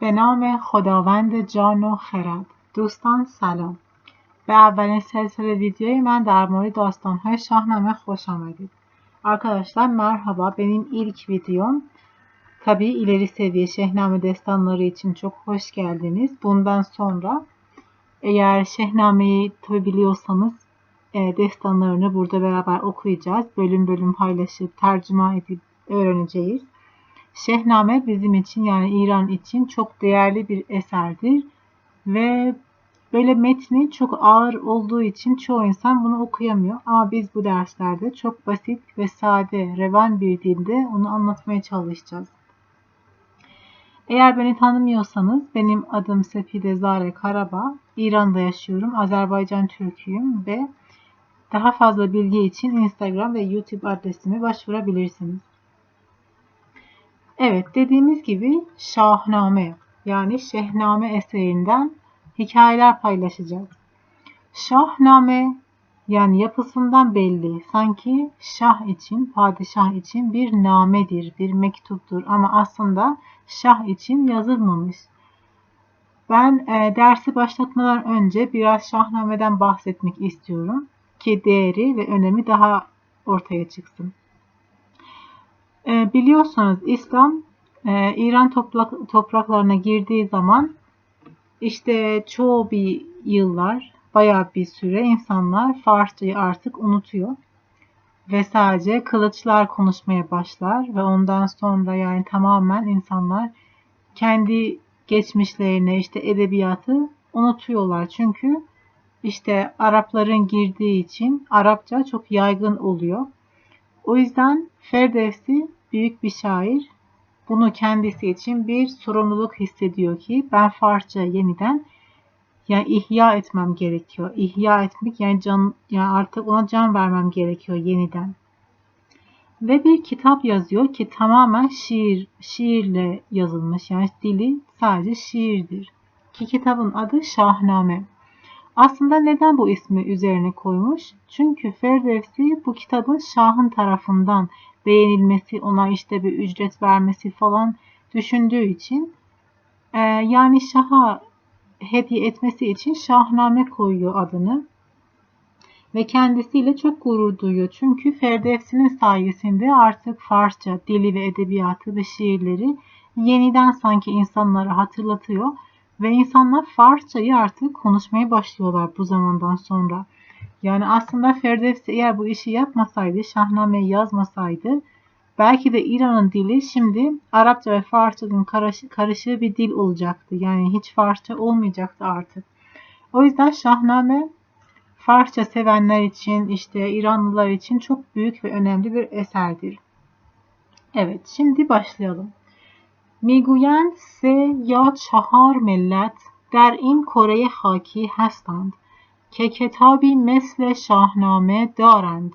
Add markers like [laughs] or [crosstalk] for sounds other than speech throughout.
به نام خداوند جان و خرد دوستان سلام به اولین سلسله ویدیوی من در مورد dastanهای şahname خوش آمدید Arkadaşlar merhaba benim ilk videom Tabii ileri seviye Şehname destanları için çok hoş geldiniz. Bundan sonra eğer Şehname'yi tabi biliyorsanız e, destanlarını burada beraber okuyacağız. Bölüm bölüm paylaşıp tercüme edip öğreneceğiz. Şehname bizim için yani İran için çok değerli bir eserdir ve böyle metni çok ağır olduğu için çoğu insan bunu okuyamıyor. Ama biz bu derslerde çok basit ve sade, revan bir dilde onu anlatmaya çalışacağız. Eğer beni tanımıyorsanız benim adım Sefide Zare Karaba. İran'da yaşıyorum. Azerbaycan Türküyüm ve daha fazla bilgi için Instagram ve YouTube adresime başvurabilirsiniz. Evet dediğimiz gibi Şahname yani Şehname eserinden hikayeler paylaşacağız. Şahname yani yapısından belli sanki şah için, padişah için bir namedir, bir mektuptur ama aslında şah için yazılmamış. Ben e, dersi başlatmadan önce biraz Şahnameden bahsetmek istiyorum ki değeri ve önemi daha ortaya çıksın. E, biliyorsunuz İslam e, İran toprak, topraklarına girdiği zaman işte çoğu bir yıllar, bayağı bir süre insanlar Farsçayı artık unutuyor. Ve sadece kılıçlar konuşmaya başlar ve ondan sonra yani tamamen insanlar kendi geçmişlerine işte edebiyatı unutuyorlar. Çünkü işte Arapların girdiği için Arapça çok yaygın oluyor. O yüzden Ferdevsi büyük bir şair. Bunu kendisi için bir sorumluluk hissediyor ki ben Farsça yeniden yani ihya etmem gerekiyor. İhya etmek yani can yani artık ona can vermem gerekiyor yeniden. Ve bir kitap yazıyor ki tamamen şiir şiirle yazılmış. Yani dili sadece şiirdir. Ki kitabın adı Şahname. Aslında neden bu ismi üzerine koymuş? Çünkü Ferdevsi bu kitabın Şah'ın tarafından beğenilmesi, ona işte bir ücret vermesi falan düşündüğü için e, yani Şah'a hediye etmesi için Şahname koyuyor adını. Ve kendisiyle çok gurur duyuyor. Çünkü Ferdevsi'nin sayesinde artık Farsça dili ve edebiyatı ve şiirleri yeniden sanki insanları hatırlatıyor ve insanlar Farsçayı artık konuşmaya başlıyorlar bu zamandan sonra. Yani aslında Ferdevsi eğer bu işi yapmasaydı, Şahname'yi yazmasaydı belki de İran'ın dili şimdi Arapça ve Farsça'nın karışığı bir dil olacaktı. Yani hiç Farsça olmayacaktı artık. O yüzden Şahname Farsça sevenler için, işte İranlılar için çok büyük ve önemli bir eserdir. Evet, şimdi başlayalım. می‌گویند سه یا چهار ملت در این کره خاکی هستند که کتابی مثل شاهنامه دارند.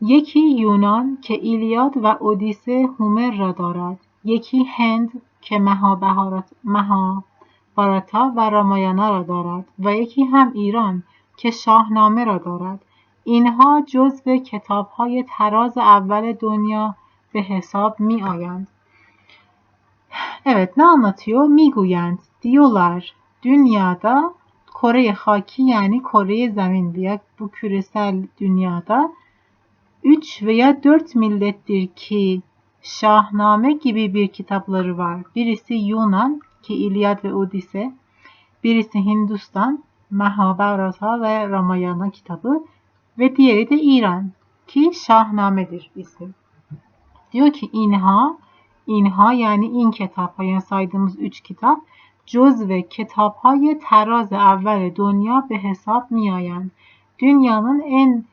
یکی یونان که ایلیاد و اودیسه هومر را دارد یکی هند که مهاباراتا و رامایانا را دارد و یکی هم ایران که شاهنامه را دارد. اینها جزو کتابهای تراز اول دنیا به hesap mi ayand. Evet ne anlatıyor? Miguyend diyorlar. Dünyada Kore haki yani Kore'ye zemin diye bu küresel dünyada 3 veya 4 millettir ki Şahname gibi bir kitapları var. Birisi Yunan ki İlyad ve Odise, birisi Hindistan, Mahabharata ve Ramayana kitabı ve diğeri de İran ki Şahname'dir isim. Diyor ki inha, inha yani in kitap yani saydığımız üç kitap cüz ve kitaphay teraz evvel dünya be hesap miayen. Dünyanın en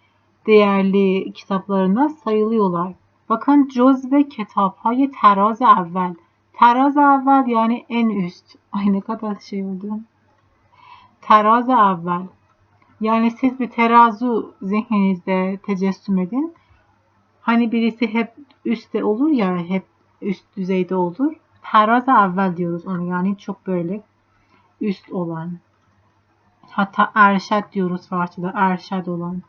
değerli kitaplarına sayılıyorlar. Bakın cüz ve kitaphay teraz evvel. Teraz evvel yani en üst. [laughs] Ay ne kadar şey oldu. Teraz evvel. Yani siz bir terazu zihninizde tecessüm edin. Hani birisi hep üstte olur ya hep üst düzeyde olur. Teraza evvel diyoruz onu yani çok böyle üst olan. Hatta erşad diyoruz Farsçada erşad olan.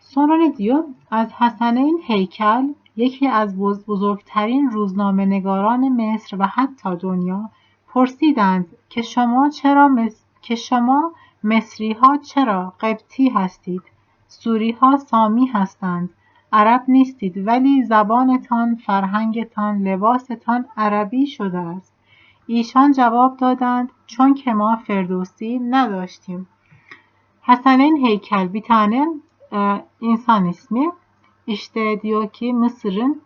Sonra ne diyor? Az Hasaneyn heykel یکی از بزرگترین روزنامه نگاران مصر و حتی دنیا پرسیدند که شما چرا مصر... که شما مصری ها چرا قبطی هستید سوری ها سامی هستند عرب نیستید ولی زبانتان فرهنگتان لباستان عربی شده است ایشان جواب döndüler چون که ما فردوسی نداشتیم. Hasan'ın heykel bir tane e, insan ismi. İşte diyor ki Mısır'ın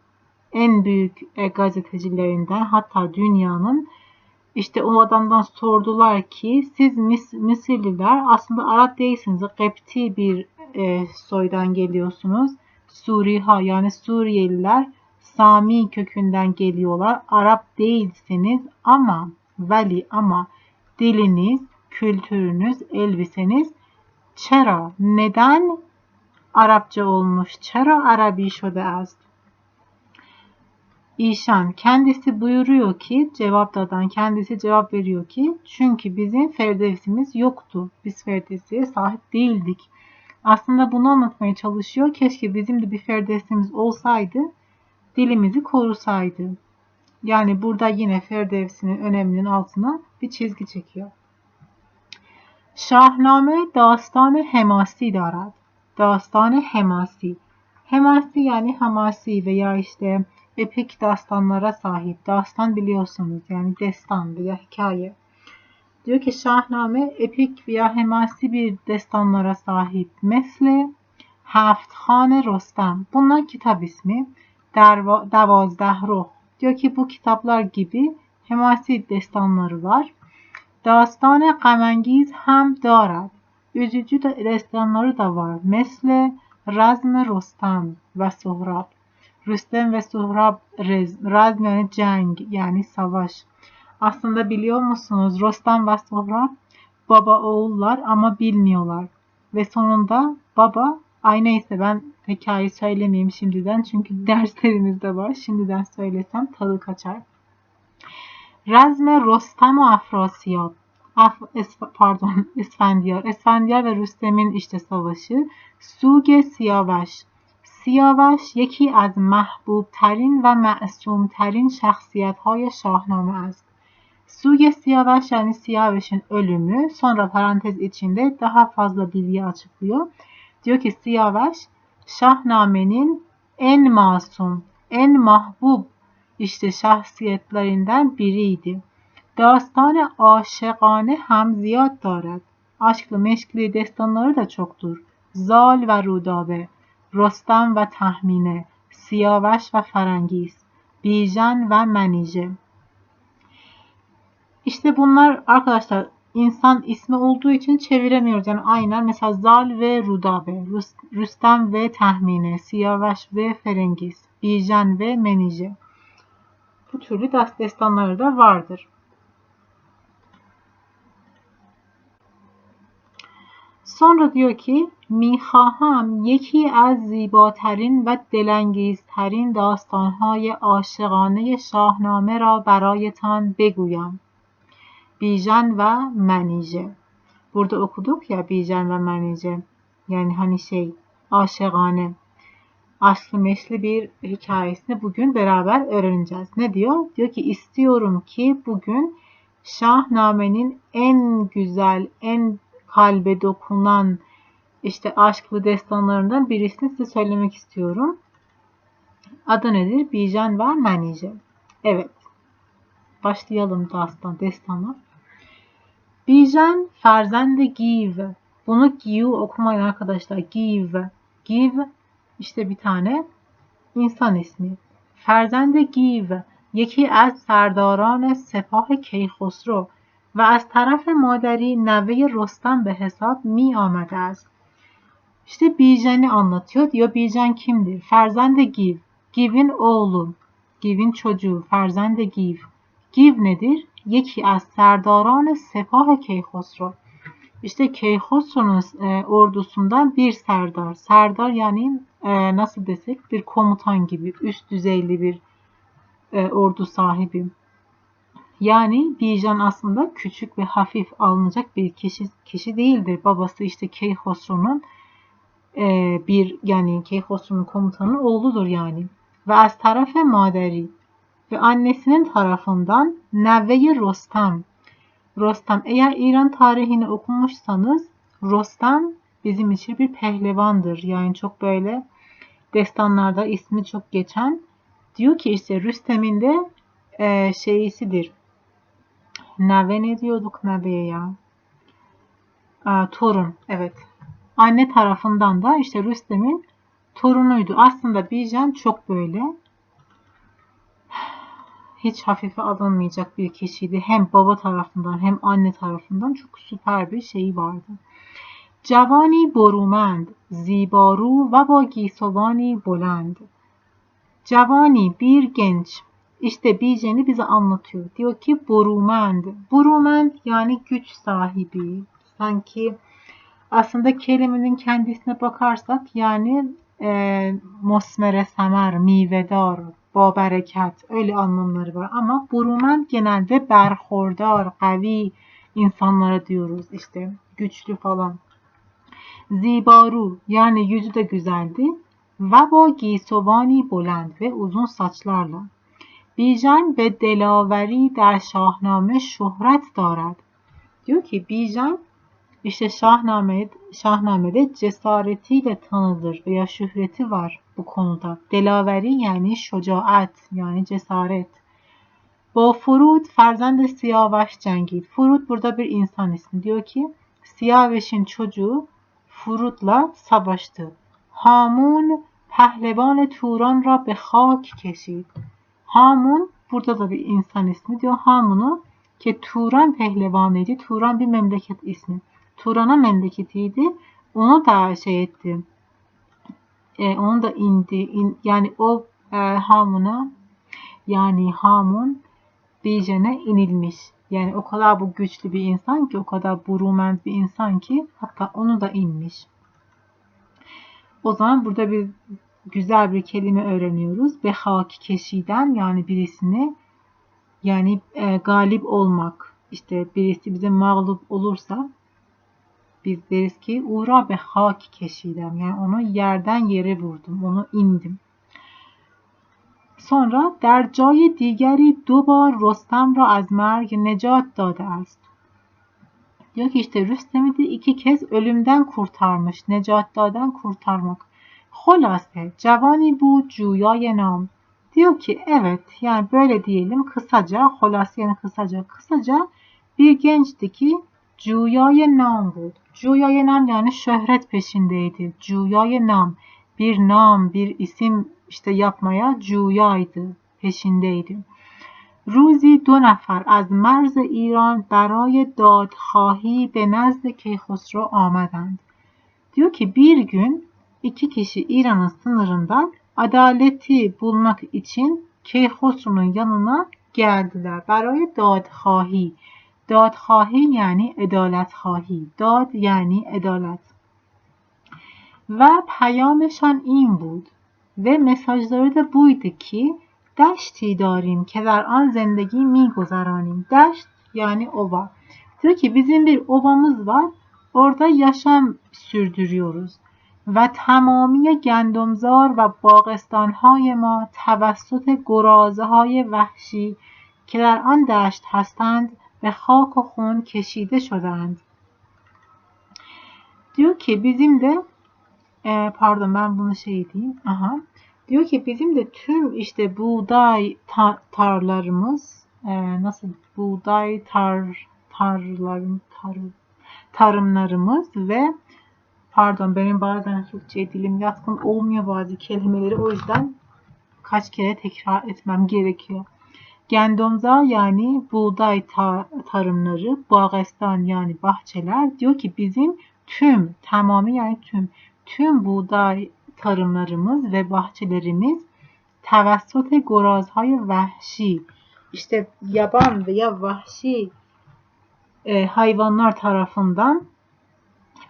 en büyük e, gazetecilerinden hatta dünyanın işte o adamdan sordular ki siz Mis Mısırlılar aslında Arap değilsiniz. Kepti bir e, soydan geliyorsunuz. Suriha yani Suriyeliler Sami kökünden geliyorlar. Arap değilsiniz ama veli ama diliniz, kültürünüz, elbiseniz çera. Neden Arapça olmuş? Çera Arabi şode است. İşan kendisi buyuruyor ki cevaptadan kendisi cevap veriyor ki çünkü bizim ferdevsimiz yoktu. Biz ferdevsiye sahip değildik. Aslında bunu anlatmaya çalışıyor. Keşke bizim de bir ferdevsimiz olsaydı dilimizi korusaydı. Yani burada yine Ferdevsi'nin öneminin altına bir çizgi çekiyor. Şahname dastan hemasi darad. Dastan hemasi. Hemasi yani hamasi veya işte epik dastanlara sahip. Dastan biliyorsunuz yani destan veya hikaye. Diyor ki Şahname epik veya hemasi bir destanlara sahip. Mesle Hafthan Rostam. Bunlar kitap ismi. دوازده ruh. Diyor ki bu kitaplar gibi hemasi destanları var. Dastan Kamengiz hem darad. Üzücü destanları da var. Mesle Razm Rostam ve Suhrab. Rüstem ve Suhrab Razm yani cenk yani savaş. Aslında biliyor musunuz Rostam ve Suhrab baba oğullar ama bilmiyorlar. Ve sonunda baba Ay neyse ben hikaye söylemeyeyim şimdiden çünkü [laughs] derslerimizde var. Şimdiden söylesem tadı kaçar. Razme Rostam ve Afrasiyab. Af, es, pardon, [laughs] İsfendiyar. İsfendiyar ve Rüstem'in işte savaşı. Suge Siyavaş. سیاوش یکی از محبوب ترین و معصوم ترین şahsiyet های şahname است. Suge Siyaveş yani Siyaveş'in ölümü sonra parantez içinde daha fazla bilgi açıklıyor. Diyor ki Siyaveş Şahname'nin en masum, en mahbub işte şahsiyetlerinden biriydi. Dastane aşıkane hem ziyad daret. Aşklı meşkli destanları da çoktur. Zal ve Rudabe, Rostam ve Tahmine, Siyaveş ve Ferengiz, Bijan ve Menije. İşte bunlar arkadaşlar insan ismi olduğu için çeviremiyoruz. Yani aynen mesela Zal ve Rudabe, Rüstem ve Tahmine, Siyaveş ve Ferengiz, Bijan ve Menije. Bu türlü destanları da vardır. Sonra diyor ki می‌خواهم یکی از زیباترین و دلانگیزترین داستانهای عاشقانه شاهنامه را برایتان بگویم Bijan ve Menije. Burada okuduk ya Bijan ve Menije. Yani hani şey aşıgane. Aşklı meşli bir hikayesini bugün beraber öğreneceğiz. Ne diyor? Diyor ki istiyorum ki bugün Şahnamene'nin en güzel, en kalbe dokunan işte aşklı destanlarından birisini size söylemek istiyorum. Adı nedir? Bijan ve Menije. Evet. Başlayalım dastan, destana. Bijan Ferzende Giv. Bunu Giv okumayın arkadaşlar. Giv. Giv işte bir tane insan ismi. Ferzende Giv یکی از سرداران سپاه کیخسرو و از طرف مادری نوه رستم به hesap می آمده است. İşte Bijan'ı anlatıyor. Diyor Bijan kimdir? Ferzende Giv. Giv'in oğlu. Giv'in çocuğu. Ferzende Giv. Giv nedir? یکی از سرداران سپاه کیخسرو işte Keyhosru'nun e, ordusundan bir serdar. Serdar yani e, nasıl desek bir komutan gibi üst düzeyli bir e, ordu sahibi. Yani Bijan aslında küçük ve hafif alınacak bir kişi, kişi değildir. Babası işte Keyhosru'nun e, bir yani Keyhosru'nun komutanının oğludur yani. ve az taraf maderi ve annesinin tarafından Nevve Rostam. Rostam eğer İran tarihini okumuşsanız Rostam bizim için bir pehlivandır. Yani çok böyle destanlarda ismi çok geçen. Diyor ki işte Rüstem'in de e, şeyisidir. Neve ne diyorduk Neve'ye ya? E, torun. Evet. Anne tarafından da işte Rüstem'in torunuydu. Aslında Bijan çok böyle hiç hafife alınmayacak bir kişiydi. Hem baba tarafından hem anne tarafından çok süper bir şeyi vardı. Cevani borumend, zibaru ve با giysovani بلند. Cevani bir genç. İşte Bijen'i bize anlatıyor. Diyor ki borumend. Borumend yani güç sahibi. Sanki aslında kelimenin kendisine bakarsak yani e, mosmere semer, mivedar, با برکت. خیلی آنمون داره برای. اما برومند گنرده برخوردار قوی انسان را دیوروز اشته گچلو فالان زیبارو یعنی یجد گزلدی و با گیسوانی بلند و ازون ساچلارلا بیجن به دلاوری در شاهنامه شهرت دارد. دیو که بیجن işte Şahname, Şahname'de cesaretiyle tanınır veya şöhreti var bu konuda. Delaveri yani şucaat yani cesaret. Ba Furud ferzend Siyaveş cengid. Furud burada bir insan ismi. Diyor ki Siyaveş'in çocuğu Furud'la savaştı. Hamun pehlevan Turan ra be hak keşid. Hamun burada da bir insan ismi. Diyor Hamun'u ki Turan pehlevanıydı. Turan bir memleket ismi. Turan'a memleketiydi. Onu da şey etti. E, onu da indi. In, yani o e, Hamun'a yani Hamun Dijen'e inilmiş. Yani o kadar bu güçlü bir insan ki, o kadar burumend bir insan ki hatta onu da inmiş. O zaman burada bir güzel bir kelime öğreniyoruz. Ve haki keşiden yani birisini yani e, galip olmak. İşte birisi bize mağlup olursa biz deriz ki uğra be hak keşidem. Yani onu yerden yere vurdum. Onu indim. Sonra در جای دیگری دو بار رستم را از مرگ نجات داده است. Diyor ki işte Rüstem'i de iki kez ölümden kurtarmış. Necat kurtarmak. Holase, cevani bu cuyaya nam. Diyor ki evet yani böyle diyelim kısaca, holase yani kısaca, kısaca bir gençti ki cuyaya nam بود. Cuyaya nam yani şöhret peşindeydi. Cuyaya nam bir nam, bir isim işte yapmaya cuyaydı, peşindeydi. روزی دو نفر از مرز ایران برای دادخواهی به نزد کیخسرو آمدند. Diyor ki bir gün iki kişi İran'ın sınırından adaleti bulmak için Keyhosru'nun yanına geldiler. برای دادخواهی دادخواهی یعنی ادالت خواهی. داد یعنی ادالت و پیامشان این بود. ve mesajları da buydu ki deşti darim که در آن زندگی میگذرانیم deşt yani ova diyor ki bizim bir obamız var orada yaşam sürdürüyoruz و تمامی گندمزار و باغستانهای ما توسط گرازه های وحشی که در آن دشت هستند ve halk و خون کشیده شدند. Diyor ki bizim de e, pardon ben bunu şey diyeyim. Aha. Diyor ki bizim de tüm işte buğday tar tarlarımız e, nasıl buğday tar tarlarım tar, tarımlarımız ve pardon benim bazen Türkçe dilim yatkın olmuyor bazı kelimeleri o yüzden kaç kere tekrar etmem gerekiyor. Gendomza yani buğday tarımları, bağestan yani bahçeler diyor ki bizim tüm, tamamı yani tüm, tüm buğday tarımlarımız ve bahçelerimiz tevessut gorazhay vahşi işte yaban veya vahşi e, hayvanlar tarafından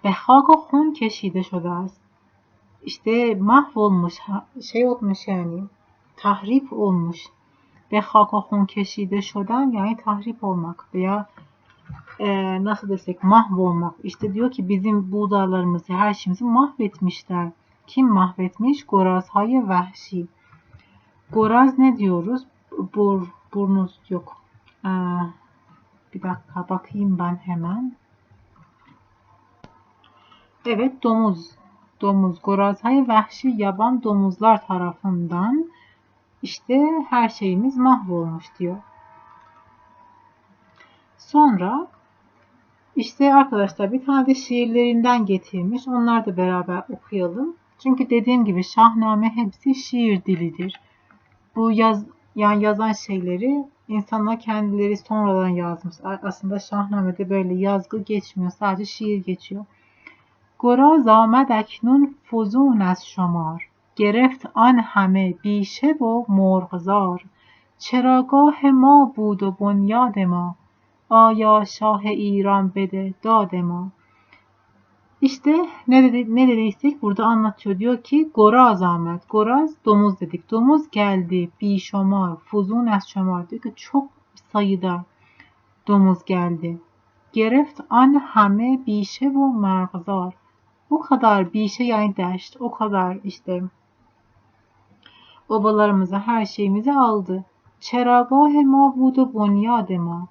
ve haka hun keşide şöyle az. İşte mahvolmuş, şey olmuş yani, tahrip olmuş ve hak ve hun keşide şöden yani tahrip olmak veya e, nasıl desek mahvolmak. İşte diyor ki bizim buğdalarımızı, her şeyimizi mahvetmişler. Kim mahvetmiş? Goraz hayır vahşi. Goraz ne diyoruz? Bur, burnuz yok. Ee, bir dakika bakayım ben hemen. Evet domuz. Domuz. Goraz hayır vahşi yaban domuzlar tarafından işte her şeyimiz mahvolmuş diyor. Sonra işte arkadaşlar bir tane de şiirlerinden getirmiş. Onlar da beraber okuyalım. Çünkü dediğim gibi Şahname hepsi şiir dilidir. Bu yaz yani yazan şeyleri insanlar kendileri sonradan yazmış. Aslında Şahname'de böyle yazgı geçmiyor. Sadece şiir geçiyor. گراز آمد اکنون فزون از شمار گرفت آن همه بیشه و مرغزار چراگاه ما بود و بنیاد ما آیا şah İran bede dad ma İşte ne, dedi, ne dediysek burada anlatıyor. Diyor ki Goraz Ahmet. Goraz domuz dedik. Domuz geldi. Bişomar. Fuzun es şomar. Diyor ki çok sayıda domuz geldi. Gereft an hame bişe ve mergzar. O kadar bir şey yani deşt. O kadar işte obalarımıza her şeyimizi aldı. Çeragah ma budu bunyad ma.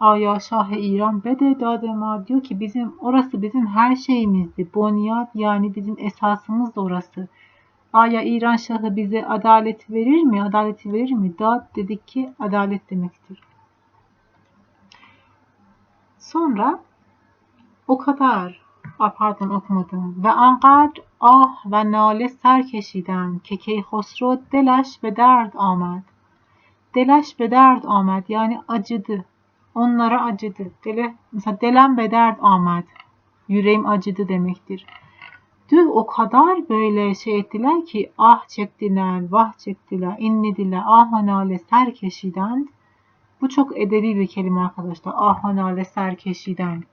Aya Şah İran bede dadema diyor ki bizim orası bizim her şeyimizdi. Bonyad yani bizim esasımız da orası. Aya İran Şahı bize adalet verir mi? Adaleti verir mi? Dad dedik ki adalet demektir. Sonra o kadar ah, pardon okumadım ve anqadr ah ve nale ser keşiden که کیخسرو دلش به درد آمد دلش به درد آمد yani acıdı onlara acıdı. Dele, mesela delem bedert ahmet. Yüreğim acıdı demektir. Dün o kadar böyle şey ettiler ki ah çektiler, vah çektiler, inlediler, ah hanale serkeşiden. Bu çok edebi bir kelime arkadaşlar. Ah hanale serkeşiden.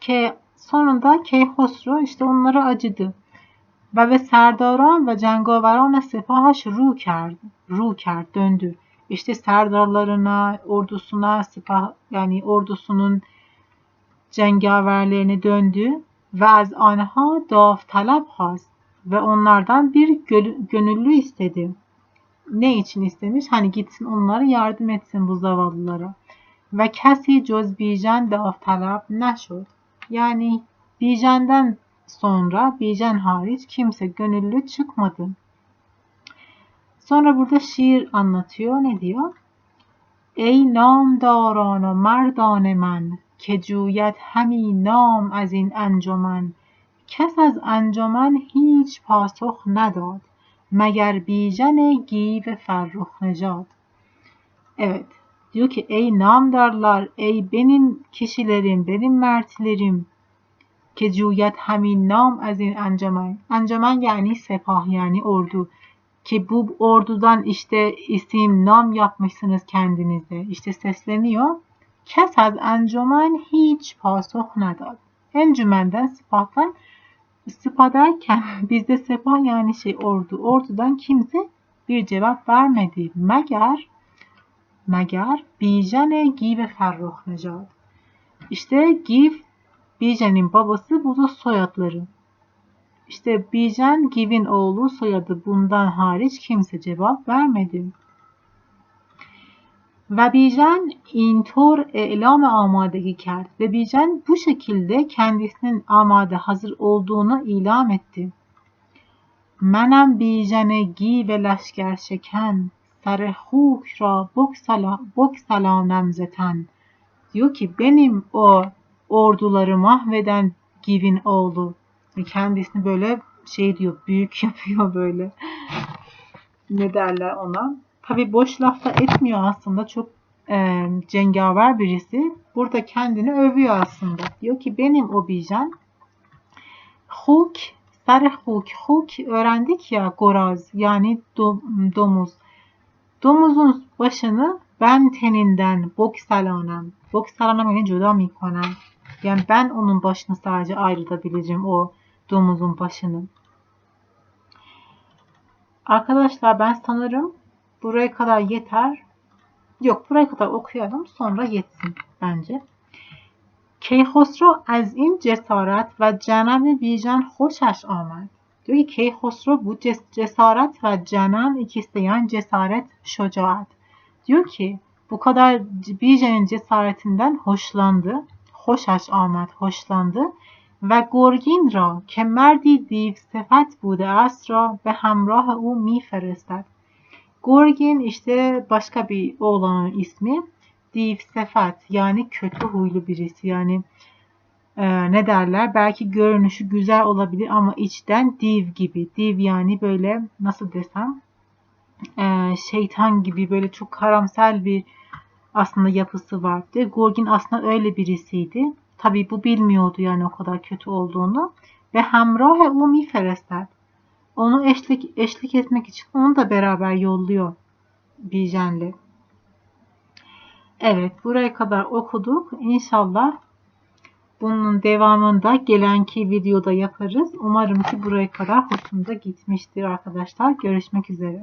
Ke sonunda Keyhosru işte onlara acıdı. Ve ve serdaran ve cengaveran sefahaş ru kerdi. Ru kerdi, döndü işte serdarlarına, ordusuna, sipah yani ordusunun cengaverlerine döndü ve az anha daf talep has ve onlardan bir gönüllü istedi. Ne için istemiş? Hani gitsin onlara yardım etsin bu zavallılara. Ve kesi cöz bijen daf talep neşod. Yani Bijen'den sonra Bijen hariç kimse gönüllü çıkmadı. Sonra burada şiir anlatıyor. Ne diyor? Ey نامداران و مردان من که جوید همی نام از این انجمن کس از انجمن هیچ پاسخ نداد مگر بیژن گیو فرخ نژاد Evet Diyor ki ey namdarlar, ey benim kişilerim, benim mertlerim. Ke cüyet nam az in ancaman. Yani sepah yani ordu. Ki bu ordudan işte isim nam yapmışsınız kendinize. İşte sesleniyor. Kes az ancaman hiç pasok nadad. Encümenden sipahtan Sıpa derken [laughs] bizde sepa yani şey ordu. Ordudan kimse bir cevap vermedi. Meğer meğer Bijane Give Ferruh Necat. İşte Giv Bijan'ın babası bu da soyadları. İşte Bijan Giv'in oğlu soyadı bundan hariç kimse cevap vermedi. و بیژن اینطور اعلام آمادگی کرد ve Bijan bu şekilde kendisinin amade hazır olduğunu ilan etti. منم بیژن گیو لشکر شکن سر خوک را بکسلانم زتن diyor ki benim o orduları mahveden Giv'in oğlu kendisini böyle şey diyor büyük yapıyor böyle. ne derler ona? Tabi boş lafta etmiyor aslında. Çok e, cengaver birisi. Burada kendini övüyor aslında. Diyor ki benim o bijan huk Sare huk. Huk öğrendik ya goraz yani do, domuz. Domuzun başını ben teninden boksalanam. Boksalanam yani cüda mikonam. Yani ben onun başını sadece ayrılabilirim o domuzun başını. Arkadaşlar ben sanırım buraya kadar yeter. Yok buraya kadar okuyalım sonra yetsin bence. کیخسرو از این جسارت و جنب بیژن خوشش آمد Keyhosro bu ces- cesaret ve cenan ikisi yani cesaret, şecaat. Diyor ki bu kadar Bijan'ın cesaretinden hoşlandı. Hoşaş Ahmet hoşlandı. و گرگین را که مردی دیو صفت بوده است را به همراه او میفرستد. Gorgin işte başka bir oğlanın ismi. Div Sefat yani kötü huylu birisi yani e, ne derler belki görünüşü güzel olabilir ama içten div gibi. Div yani böyle nasıl desem e, şeytan gibi böyle çok karamsel bir aslında yapısı vardı. Gorgin aslında öyle birisiydi. Tabi bu bilmiyordu yani o kadar kötü olduğunu. Ve hemrah umi ferestad. Onu eşlik, eşlik etmek için onu da beraber yolluyor Bijen'le. Evet buraya kadar okuduk. İnşallah bunun devamında gelenki videoda yaparız. Umarım ki buraya kadar hoşunuza gitmiştir arkadaşlar. Görüşmek üzere.